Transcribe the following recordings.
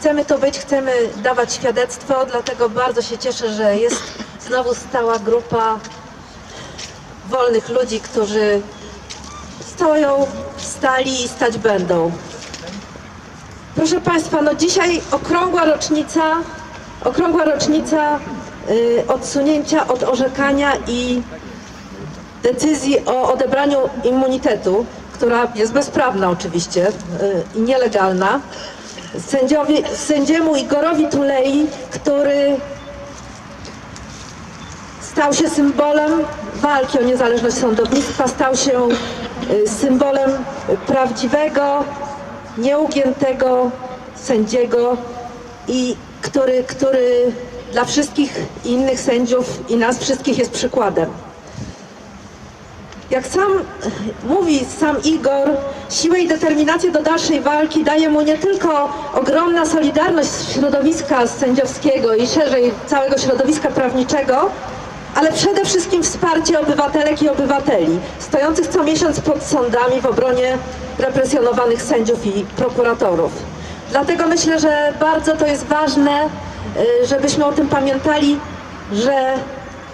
Chcemy to być, chcemy dawać świadectwo, dlatego bardzo się cieszę, że jest znowu stała grupa wolnych ludzi, którzy stoją, stali i stać będą. Proszę Państwa, no dzisiaj okrągła rocznica, okrągła rocznica y, odsunięcia od orzekania i decyzji o odebraniu immunitetu, która jest bezprawna oczywiście y, i nielegalna, sędziowi, sędziemu Igorowi Tulei, który stał się symbolem walki o niezależność sądownictwa, stał się y, symbolem prawdziwego, nieugiętego sędziego i który, który dla wszystkich innych sędziów i nas wszystkich jest przykładem. Jak sam mówi sam Igor, siłę i determinację do dalszej walki daje mu nie tylko ogromna solidarność środowiska sędziowskiego i szerzej całego środowiska prawniczego, ale przede wszystkim wsparcie obywatelek i obywateli, stojących co miesiąc pod sądami w obronie represjonowanych sędziów i prokuratorów. Dlatego myślę, że bardzo to jest ważne, y, żebyśmy o tym pamiętali, że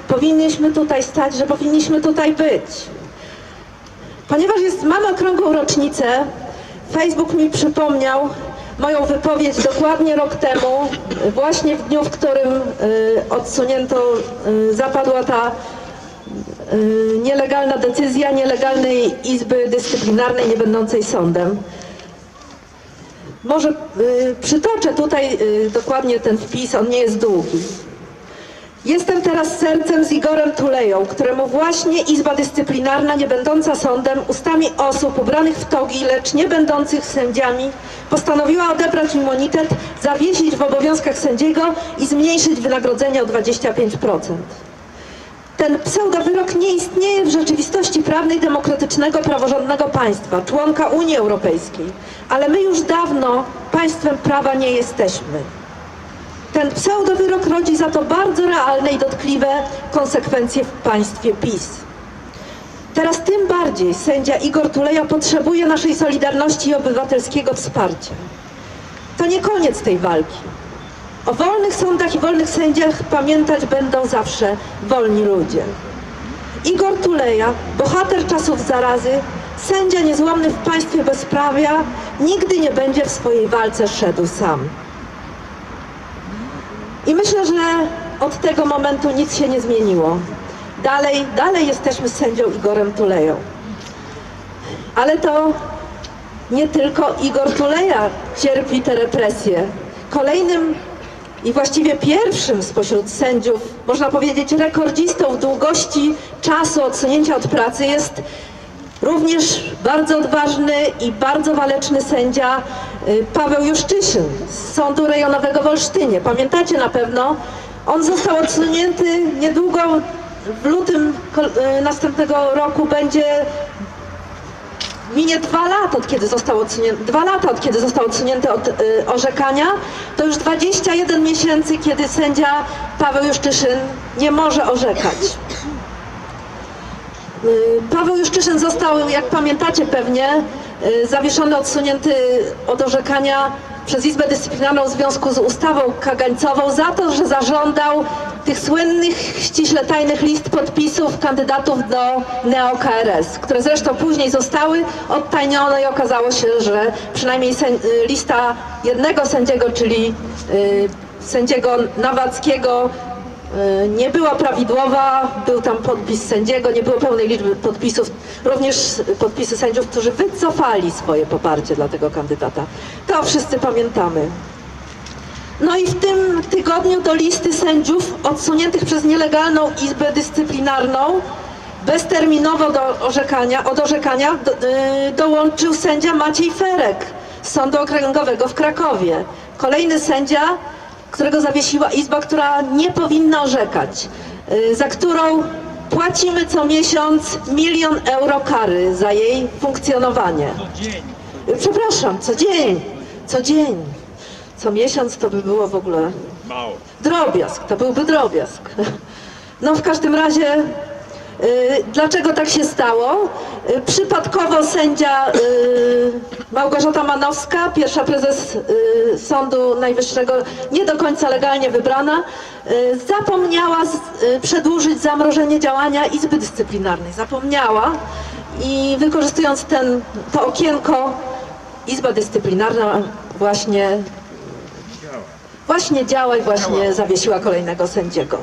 powinniśmy tutaj stać, że powinniśmy tutaj być. Ponieważ jest, mamy okrągłą rocznicę, Facebook mi przypomniał moją wypowiedź dokładnie rok temu, właśnie w dniu, w którym y, odsunięto, y, zapadła ta y, nielegalna decyzja nielegalnej Izby Dyscyplinarnej, nie będącej sądem. Może przytoczę tutaj dokładnie ten wpis, on nie jest długi. Jestem teraz sercem z Igorem Tuleją, któremu właśnie Izba Dyscyplinarna, nie będąca sądem, ustami osób ubranych w togi, lecz nie będących sędziami, postanowiła odebrać immunitet, zawiesić w obowiązkach sędziego i zmniejszyć wynagrodzenie o 25%. Ten pseudowyrok nie istnieje w rzeczywistości prawnej demokratycznego, praworządnego państwa, członka Unii Europejskiej, ale my już dawno państwem prawa nie jesteśmy. Ten pseudowyrok rodzi za to bardzo realne i dotkliwe konsekwencje w państwie PiS. Teraz tym bardziej sędzia Igor Tuleja potrzebuje naszej solidarności i obywatelskiego wsparcia. To nie koniec tej walki. O wolnych sądach i wolnych sędziach pamiętać będą zawsze wolni ludzie. Igor Tuleja, bohater czasów zarazy, sędzia niezłomny w państwie bezprawia, nigdy nie będzie w swojej walce szedł sam. I myślę, że od tego momentu nic się nie zmieniło. Dalej, dalej jesteśmy z sędzią Igorem Tuleją. Ale to nie tylko Igor Tuleja cierpi te represje. Kolejnym i właściwie pierwszym spośród sędziów, można powiedzieć rekordzistą w długości czasu odsunięcia od pracy jest również bardzo odważny i bardzo waleczny sędzia Paweł Juszczyszyn z Sądu Rejonowego w Olsztynie. Pamiętacie na pewno, on został odsunięty niedługo, w lutym y, następnego roku będzie minie dwa lata od kiedy został odsunięty, dwa lata od kiedy został odsunięty od y, orzekania, to już 21 miesięcy, kiedy sędzia Paweł Juszczyszyn nie może orzekać. Y, Paweł Juszczyszyn został, jak pamiętacie pewnie, y, zawieszony, odsunięty od orzekania przez Izbę Dyscyplinarną w związku z ustawą kagańcową za to, że zażądał tych słynnych, ściśle tajnych list podpisów kandydatów do neo-KRS, które zresztą później zostały odtajnione i okazało się, że przynajmniej y, lista jednego sędziego, czyli sędziego Nawackiego, nie była prawidłowa, był tam podpis sędziego, nie było pełnej liczby podpisów, również podpisy sędziów, którzy wycofali swoje poparcie dla tego kandydata. To wszyscy pamiętamy. No i w tym tygodniu do listy sędziów odsuniętych przez nielegalną Izbę Dyscyplinarną bezterminowo do orzekania, od orzekania do, y, dołączył sędzia Maciej Ferek z Sądu Okręgowego w Krakowie. Kolejny sędzia, którego zawiesiła Izba, która nie powinna orzekać, y, za którą płacimy co miesiąc milion euro kary za jej funkcjonowanie. Y, Przepraszam, co dzień, co dzień. Co miesiąc to by było w ogóle Mało. drobiazg, to byłby drobiazg. No w każdym razie Dlaczego tak się stało? Y, Przypadkowo sędzia y, Małgorzata Manowska, pierwsza prezes y, Sądu Najwyższego, nie do końca legalnie wybrana, y, zapomniała y, przedłużyć zamrożenie działania Izby Dyscyplinarnej. Zapomniała i wykorzystując ten, to okienko, Izba Dyscyplinarna właśnie, właśnie działa i właśnie zawiesiła kolejnego sędziego.